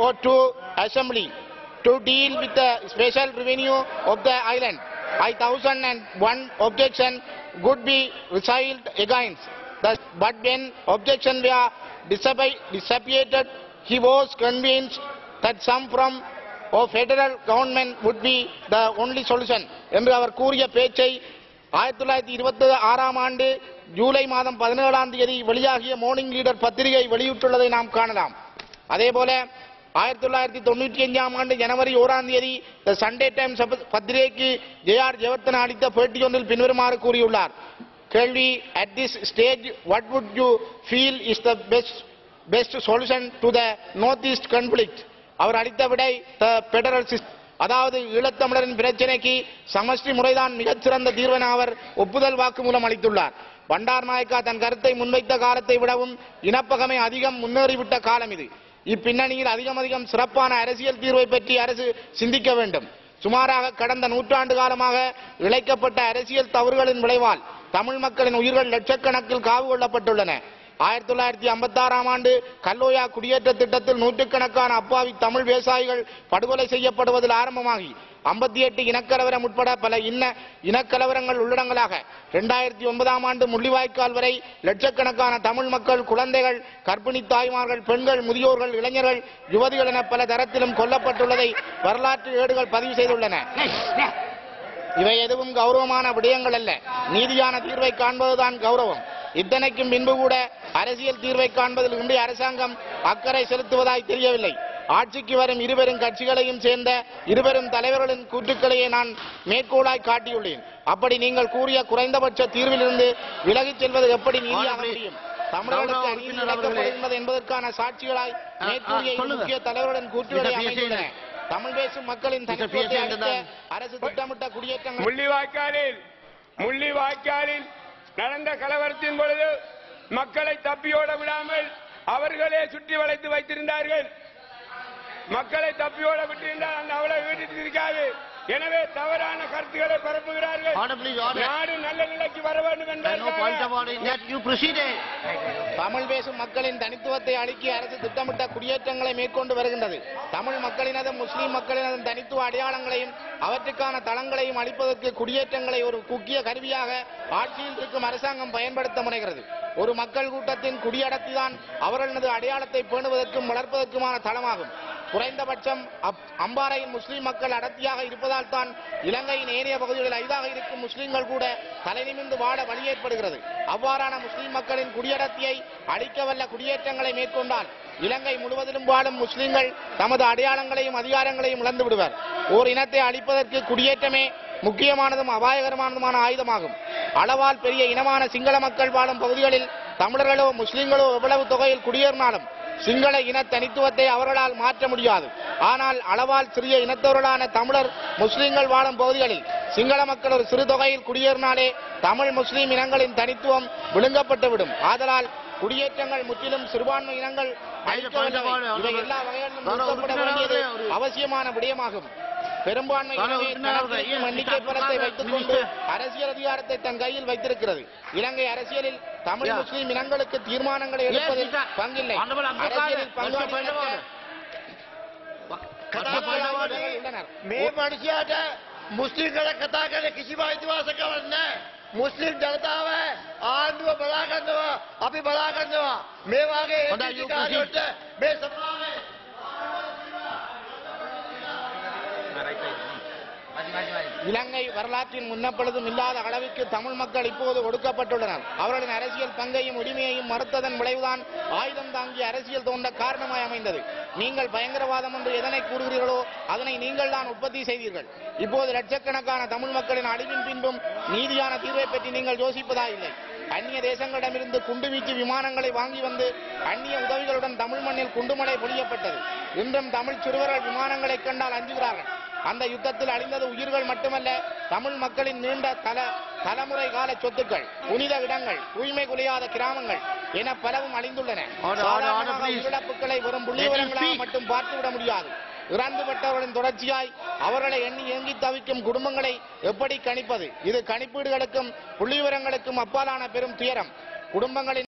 or to assembly to deal with the special revenue of the island. I thousand and one objection could be resiled against. The, but when objection were dissipated, he was convinced that some from of federal government would be the only solution என்று அவர் கூறிய பேச்சை ஆயிரத்தி தொள்ளாயிரத்தி இருபத்தி ஆறாம் ஆண்டு ஜூலை மாதம் பதினேழாம் தேதி வெளியாகிய மார்னிங் லீடர் பத்திரிகை வெளியிட்டுள்ளதை நாம் காணலாம் அதேபோல ஆயிரத்தி தொள்ளாயிரத்தி தொண்ணூற்றி அஞ்சாம் ஆண்டு ஜனவரி ஓராம் தேதி த சண்டே டைம்ஸ் பத்திரிகைக்கு ஜே ஆர் ஜெயவர்த்தன அளித்த பேட்டி ஒன்றில் பின்வருமாறு கூறியுள்ளார். கேள்வி at this stage what would you feel is the best best solution to the north east conflict அவர் அளித்த விடை த பெடரல் சிஸ்டம் அதாவது ஈழத்தமிழரின் பிரச்சினைக்கு சமஷ்டி முறைதான் மிகச்சிறந்த தீர்வென அவர் ஒப்புதல் வாக்குமூலம் அளித்துள்ளார். பண்டார் நாயக்கா தன் கருத்தை முன்வைத்த காலத்தை விடவும் இனப்பகமை அதிகம் முன்னேறிவிட்ட காலம் இது. இப்பின்னணியில் அதிகம் அதிகம் சிறப்பான அரசியல் தீர்வை பற்றி அரசு சிந்திக்க வேண்டும். சுமாராக கடந்த நூற்றாண்டு காலமாக இழைக்கப்பட்ட அரசியல் தவறுகளின் விளைவால் தமிழ் மக்களின் உயிர்கள் லட்சக்கணக்கில் காவு கொள்ளப்பட்டுள்ளன. ஆயிரத்தி தொள்ளாயிரத்தி ஐம்பத்தாறாம் ஆண்டு கல்லோயா குடியேற்ற திட்டத்தில் நூற்றுக்கணக்கான அப்பாவி தமிழ் விவசாயிகள் படுகொலை செய்யப்படுவதில் ஆரம்பமாகி ஐம்பத்தி எட்டு இனக்கலவரம் உட்பட பல இன்ன இனக்கலவரங்கள் உள்ளடங்களாக இரண்டாயிரத்தி ஒன்பதாம் ஆண்டு முள்ளிவாய்க்கால் வரை லட்சக்கணக்கான தமிழ் மக்கள் குழந்தைகள் கர்ப்பிணி தாய்மார்கள் பெண்கள் முதியோர்கள் இளைஞர்கள் யுவதிகள் என பல தரத்திலும் கொல்லப்பட்டுள்ளதை வரலாற்று ஏடுகள் பதிவு செய்துள்ளன. இவை எதுவும் கௌரவமான விடயங்கள் அல்ல. நீதியான தீர்வை காண்பதுதான் கௌரவம். இத்தனைக்கும் பின்பு கூட அரசியல் தீர்வை காண்பதில் இந்திய அரசாங்கம் அக்கறை செலுத்துவதாய் தெரியவில்லை. ஆட்சிக்கு வரும் இருவரும் கட்சிகளையும் சேர்ந்த இருவரும் தலைவர்களின் கூற்றுக்களையே நான் மேற்கோளாய் காட்டியுள்ளேன் அப்படி நீங்கள் கூறிய குறைந்தபட்ச தீர்விலிருந்து விலகிச் செல்வது எப்படி நீதியாக முடியும் தமிழர்களுக்கு அநீதி என்பதற்கான சாட்சிகளாய் மேற்கூறிய. முக்கிய தலைவர்களின் கூற்றுகளை. அமைந்துள்ளன தமிழ் பேசும் மக்களின் என்றுதான். அரசு திட்டமிட்ட குடியேற்றங்கள் முள்ளிவாய்க்காலில் முள்ளிவாய்க்காலில் நடந்த கலவரத்தின் பொழுது மக்களை தப்பியோட விடாமல் அவர்களே சுற்றி வளைத்து வைத்திருந்தார்கள் மக்களை தப்பியோட விட்டிருந்தால் அந்த அவளை வீட்டுக்கு இருக்காது. எனவே தவறான கருத்துக்களை பரப்புகிறார்கள். நாடு நல்ல நிலைக்கு வர வேண்டும் proceeded. தமிழ் பேசும் மக்களின் தனித்துவத்தை அளிக்க அரசு திட்டமிட்ட குடியேற்றங்களை மேற்கொண்டு வருகின்றது. தமிழ் மக்களினதும் முஸ்லிம் மக்களினதும் தனித்துவ அடையாளங்களையும் அவற்றுக்கான தளங்களையும் அளிப்பதற்கு குடியேற்றங்களை ஒரு முக்கிய கருவியாக ஆட்சியில் இருக்கும் அரசாங்கம் பயன்படுத்த முனைகிறது. ஒரு மக்கள் கூட்டத்தின் குடியடர்த்திதான் அவர்களது அடையாளத்தை பேணுவதற்கும் வளர்ப்பதற்குமான தளமாகும். குறைந்தபட்சம் அப்- அம்பாறையின் முஸ்லீம் மக்கள் அடர்த்தியாக இருப்பதால் தான் இலங்கையின் ஏனைய பகுதிகளில் ஐதாக இருக்கும் முஸ்லீம்கள் கூட தலைநிமிந்து வாழ வழி ஏற்படுகிறது. அவ்வாறான முஸ்லீம் மக்களின் குடியடர்த்தியை அழிக்கவல்ல குடியேற்றங்களை மேற்கொண்டால் இலங்கை முழுவதிலும் வாழும் முஸ்லீம்கள் தமது அடையாளங்களையும் அதிகாரங்களையும் இழந்து விடுவர். ஓர் இனத்தை அழிப்பதற்கு குடியேற்றமே முக்கியமானதும் அபாயகரமானதுமான ஆயுதமாகும். அளவால் பெரிய இனமான சிங்கள மக்கள் வாழும் பகுதிகளில் தமிழர்களோ முஸ்லிம்களோ எவ்வளவு தொகையில் குடியேறினாலும் சிங்கள இன தனித்துவத்தை அவர்களால் மாற்ற முடியாது. ஆனால் அளவால் சிறிய இனத்தவர்களான தமிழர் முஸ்லிம்கள் வாழும் பகுதிகளில் சிங்கள மக்கள் ஒரு சிறு தொகையில் குடியேறினாலே தமிழ் முஸ்லிம் இனங்களின் தனித்துவம் விழுங்கப்பட்டுவிடும். ஆதலால் குடியேற்றங்கள் முற்றிலும் சிறுபான்மை இனங்கள் எல்லா வகைகளிலும் வேண்டியது அவசியமான விடயமாகும். பெரும்பான்மை கௌரவ இனமே உறுப்பினர் அவர்களே, கணக்கெடுக்கும் yes, எண்ணிக்கை Mr. பலத்தை Prakash, வைத்துக் கொண்டு Minister. அரசியல் அதிகாரத்தை தன் கையில் வைத்திருக்கிறது இலங்கை அரசியலில் தமிழ் Yeah. முஸ்லிம் இனங்களுக்கு தீர்மானங்களை Yes, எடுப்பதில் Mr. பங்கில்லை Honorable Abdul அரசியலில் Qadir, what's your point of பங்காளிகளுக்கு order? කතා point of order. மக்களாட்சிகள் உள்ளனர் මේ මනුෂයාට මුස්ලිම්කල කතා කළ කිසිම අයිතිවාසකමක් නැහැ. මුස්ලිම් ජනතාව ආණ්ඩුව බලා ගන්නවා අපි බලා ගන්නවා මේ වගේ හොඳයි, you ඒකාධිකාරියොත් මේ සභාවේ இலங்கை வரலாற்றின் முன்னப்பொழுதும் இல்லாத அளவிற்கு தமிழ் மக்கள் இப்போது ஒடுக்கப்பட்டுள்ளனர். அவர்களின் அரசியல் பங்கையும் உரிமையையும் மறுத்ததன் விளைவுதான் ஆயுதம் தாங்கிய அரசியல் தோன்ற காரணமாய் அமைந்தது. நீங்கள் பயங்கரவாதம் என்று எதனை கூறுகிறீர்களோ அதனை நீங்கள் தான் உற்பத்தி செய்தீர்கள். இப்போது லட்சக்கணக்கான தமிழ் மக்களின் அழிவின் பின்பும் நீதியான தீர்வை பற்றி நீங்கள் யோசிப்பதா இல்லை? அந்நிய தேசங்களிடமிருந்து குண்டுவீச்சு விமானங்களை வாங்கி வந்து அந்நிய உதவிகளுடன் தமிழ் மண்ணில் குண்டுமழை பொழியப்பட்டது இன்றும் தமிழ் சிறுவர்கள் விமானங்களை கண்டால் அஞ்சுகிறார்கள் அந்த யுத்தத்தில் அழிந்தது உயிர்கள் மட்டுமல்ல தமிழ் மக்களின் நீண்ட தல தலைமுறை கால சொத்துக்கள் புனித இடங்கள் தூய்மை குலையாத கிராமங்கள் என பலவும் அழிந்துள்ளன. உயிரிழப்புகளை வெறும் புள்ளி Let him விவரங்களாக speak. மட்டும் பார்த்துவிட முடியாது இறந்துவிட்டவர்களின் தொடர்ச்சியாய் அவர்களை எண்ணி ஏங்கி தவிக்கும் குடும்பங்களை எப்படி கணிப்பது? இது கணிப்பீடுகளுக்கும் புள்ளி விவரங்களுக்கும் அப்பாலான பெரும் துயரம். குடும்பங்களின்